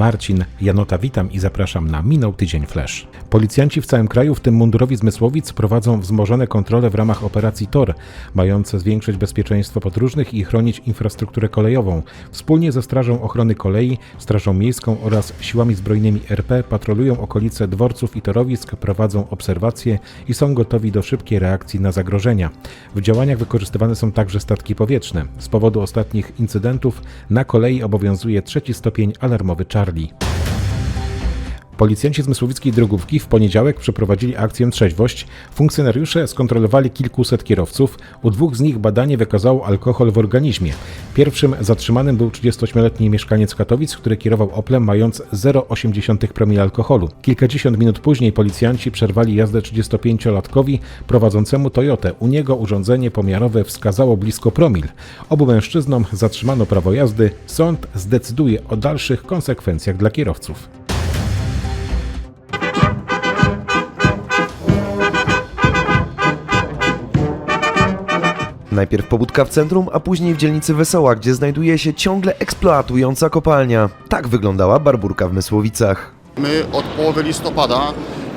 Marcin. Janota witam i zapraszam na Minął Tydzień Flash. Policjanci w całym kraju, w tym mundurowi z Mysłowic, prowadzą wzmożone kontrole w ramach operacji TOR, mające zwiększyć bezpieczeństwo podróżnych i chronić infrastrukturę kolejową. Wspólnie ze Strażą Ochrony Kolei, Strażą Miejską oraz siłami zbrojnymi RP patrolują okolice dworców i torowisk, prowadzą obserwacje i są gotowi do szybkiej reakcji na zagrożenia. W działaniach wykorzystywane są także statki powietrzne. Z powodu ostatnich incydentów na kolei obowiązuje trzeci stopień alarmowy mardi. Policjanci z Mysłowickiej Drogówki w poniedziałek przeprowadzili akcję Trzeźwość. Funkcjonariusze skontrolowali kilkuset kierowców. U dwóch z nich badanie wykazało alkohol w organizmie. Pierwszym zatrzymanym był 38-letni mieszkaniec Katowic, który kierował Oplem mając 0,8 promila alkoholu. Kilkadziesiąt minut później policjanci przerwali jazdę 35-latkowi prowadzącemu Toyotę. U niego urządzenie pomiarowe wskazało blisko promil. Obu mężczyznom zatrzymano prawo jazdy. Sąd zdecyduje o dalszych konsekwencjach dla kierowców. Najpierw pobudka w centrum, a później w dzielnicy Wesoła, gdzie znajduje się ciągle eksploatująca kopalnia. Tak wyglądała Barburka w Mysłowicach. My od połowy listopada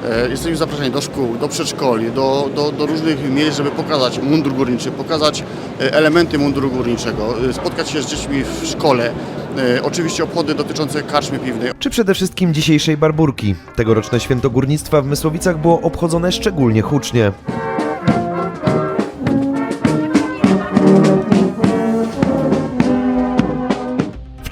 e, jesteśmy zaproszeni do szkół, do przedszkoli, do, do, do różnych miejsc, żeby pokazać mundur górniczy, pokazać e, elementy munduru górniczego, e, spotkać się z dziećmi w szkole. Oczywiście obchody dotyczące karczmy piwnej. Czy przede wszystkim dzisiejszej Barburki. Tegoroczne święto górnictwa w Mysłowicach było obchodzone szczególnie hucznie.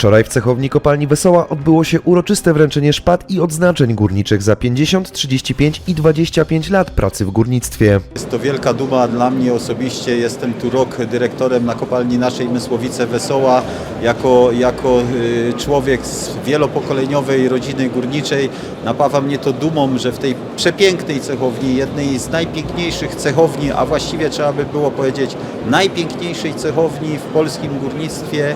Wczoraj w cechowni kopalni Wesoła odbyło się uroczyste wręczenie szpad i odznaczeń górniczych za 50, 35 i 25 lat pracy w górnictwie. Jest to wielka duma dla mnie osobiście. Jestem tu rok dyrektorem na kopalni naszej Mysłowice Wesoła. Jako, jako y, człowiek z wielopokoleniowej rodziny górniczej napawa mnie to dumą, że w tej przepięknej cechowni, jednej z najpiękniejszych cechowni, a właściwie trzeba by było powiedzieć najpiękniejszej cechowni w polskim górnictwie,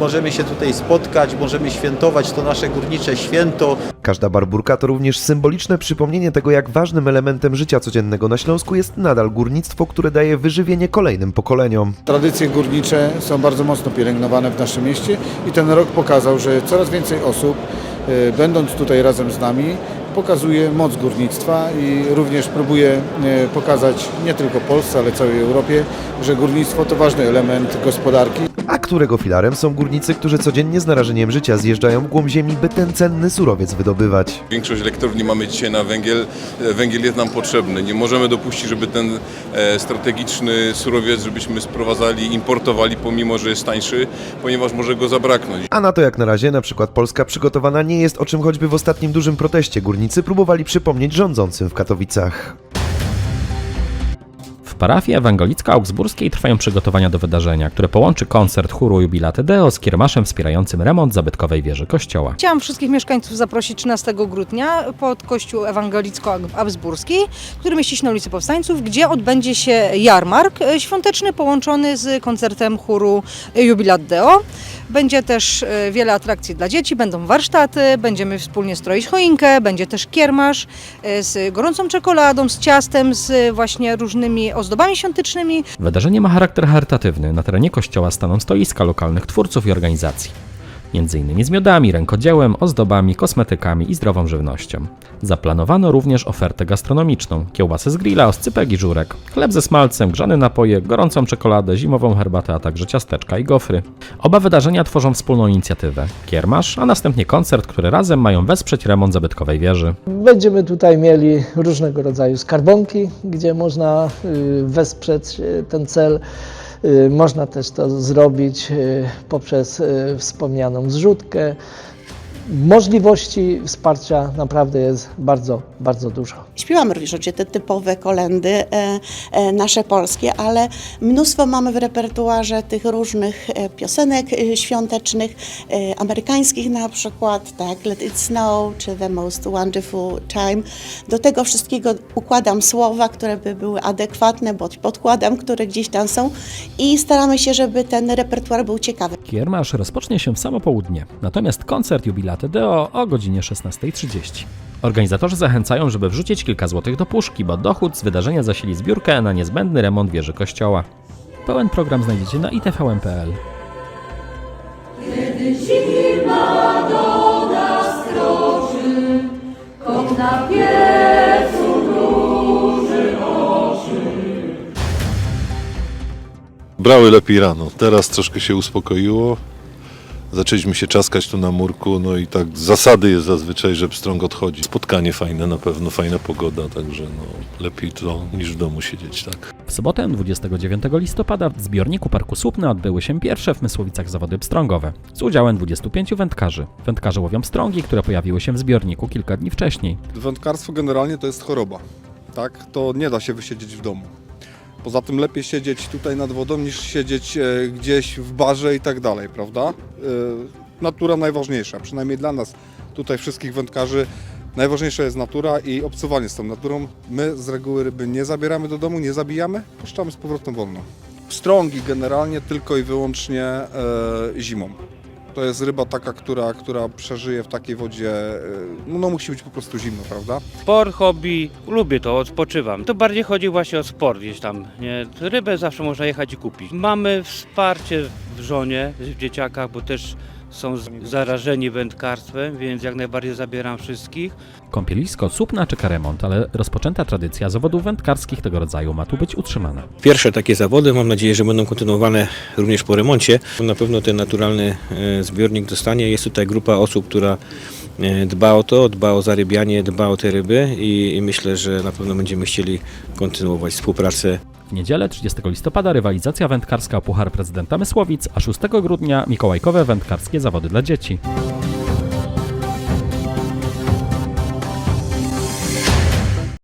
możemy się tutaj spotkać, możemy świętować to nasze górnicze święto. Każda barburka to również symboliczne przypomnienie tego, jak ważnym elementem życia codziennego na Śląsku jest nadal górnictwo, które daje wyżywienie kolejnym pokoleniom. Tradycje górnicze są bardzo mocno pielęgnowane w naszym mieście i ten rok pokazał, że coraz więcej osób, e, będąc tutaj razem z nami, pokazuje moc górnictwa i również próbuje e, pokazać nie tylko Polsce, ale całej Europie, że górnictwo to ważny element gospodarki. A którego filarem są górnicy, którzy codziennie z narażeniem życia zjeżdżają w głąb ziemi, by ten cenny surowiec wydobywać. Większość elektrowni mamy dzisiaj na węgiel. E, Węgiel jest nam potrzebny. Nie możemy dopuścić, żeby ten e, strategiczny surowiec, żebyśmy sprowadzali, importowali, pomimo że jest tańszy, ponieważ może go zabraknąć. A na to jak na razie na przykład Polska przygotowana nie jest, o czym choćby w ostatnim dużym proteście górnicy próbowali przypomnieć rządzącym w Katowicach. W parafii ewangelicko-augsburskiej trwają przygotowania do wydarzenia, które połączy koncert chóru Jubilate Deo z kiermaszem wspierającym remont zabytkowej wieży kościoła. Chciałam wszystkich mieszkańców zaprosić 13 grudnia pod kościół ewangelicko-absburski, który mieści się na ulicy Powstańców, gdzie odbędzie się jarmark świąteczny połączony z koncertem chóru Jubilat Deo. Będzie też e, wiele atrakcji dla dzieci, będą warsztaty, będziemy wspólnie stroić choinkę, będzie też kiermasz e, z gorącą czekoladą, z ciastem, z właśnie różnymi ozdobami świątecznymi. Wydarzenie ma charakter charytatywny. Na terenie kościoła staną stoiska lokalnych twórców i organizacji. Innymi z miodami, rękodziełem, ozdobami, kosmetykami i zdrową żywnością. Zaplanowano również ofertę gastronomiczną, kiełbasy z grilla, oscypek i żurek, chleb ze smalcem, grzane napoje, gorącą czekoladę, zimową herbatę, a także ciasteczka i gofry. Oba wydarzenia tworzą wspólną inicjatywę. Kiermasz, a następnie koncert, który razem mają wesprzeć remont zabytkowej wieży. Będziemy tutaj mieli różnego rodzaju skarbonki, gdzie można y, wesprzeć y, ten cel. Y, Można też to zrobić y, poprzez y, wspomnianą zrzutkę. Możliwości wsparcia naprawdę jest bardzo, bardzo dużo. Śpiewamy również oczywiście te typowe kolendy e, e, nasze polskie, ale mnóstwo mamy w repertuarze tych różnych e, piosenek świątecznych, e, amerykańskich na przykład, tak, Let It Snow czy The Most Wonderful Time. Do tego wszystkiego układam słowa, które by były adekwatne, bo podkładam, które gdzieś tam są i staramy się, żeby ten repertuar był ciekawy. Kiermasz rozpocznie się w samo południe, natomiast koncert Jubilate Matadeo o godzinie 16.30. Organizatorzy zachęcają, żeby wrzucić kilka złotych do puszki, bo dochód z wydarzenia zasili zbiórkę na niezbędny remont wieży kościoła. Pełen program znajdziecie na itvn.pl. Kiedy zima do nas kroczy, kot na piecu oczy. Brały lepiej rano, teraz troszkę się uspokoiło. Zaczęliśmy się czaskać tu na murku, no i tak z zasady jest zazwyczaj, że pstrąg odchodzi. Spotkanie fajne na pewno, fajna pogoda, także no, lepiej to niż w domu siedzieć, tak. W sobotę 29 listopada w zbiorniku Parku Słupne odbyły się pierwsze w Mysłowicach zawody pstrągowe z udziałem 25 wędkarzy. Wędkarze łowią pstrągi, które pojawiły się w zbiorniku kilka dni wcześniej. Wędkarstwo generalnie to jest choroba. Tak? To nie da się wysiedzieć w domu. Poza tym lepiej siedzieć tutaj nad wodą niż siedzieć e, gdzieś w barze i tak dalej, prawda? E, natura najważniejsza, przynajmniej dla nas tutaj wszystkich wędkarzy. Najważniejsza jest natura i obcowanie z tą naturą. My z reguły ryby nie zabieramy do domu, nie zabijamy, puszczamy z powrotem wolno. Strągi generalnie tylko i wyłącznie e, zimą. To jest ryba taka, która, która przeżyje w takiej wodzie, no, no musi być po prostu zimno, prawda? Sport, hobby, lubię to, odpoczywam. To bardziej chodzi właśnie o sport gdzieś tam. Nie? Rybę zawsze można jechać i kupić. Mamy wsparcie w żonie, w dzieciakach, bo też są zarażeni wędkarstwem, więc jak najbardziej zabieram wszystkich. Kąpielisko Słupna czeka remont, ale rozpoczęta tradycja zawodów wędkarskich tego rodzaju ma tu być utrzymana. Pierwsze takie zawody, mam nadzieję, że będą kontynuowane również po remoncie. Na pewno ten naturalny e, zbiornik dostanie. Jest tutaj grupa osób, która dba o to, dba o zarybianie, dba o te ryby i, i myślę, że na pewno będziemy chcieli kontynuować współpracę W niedzielę 30 listopada rywalizacja wędkarska Puchar Prezydenta Mysłowic, a 6 grudnia mikołajkowe wędkarskie zawody dla dzieci.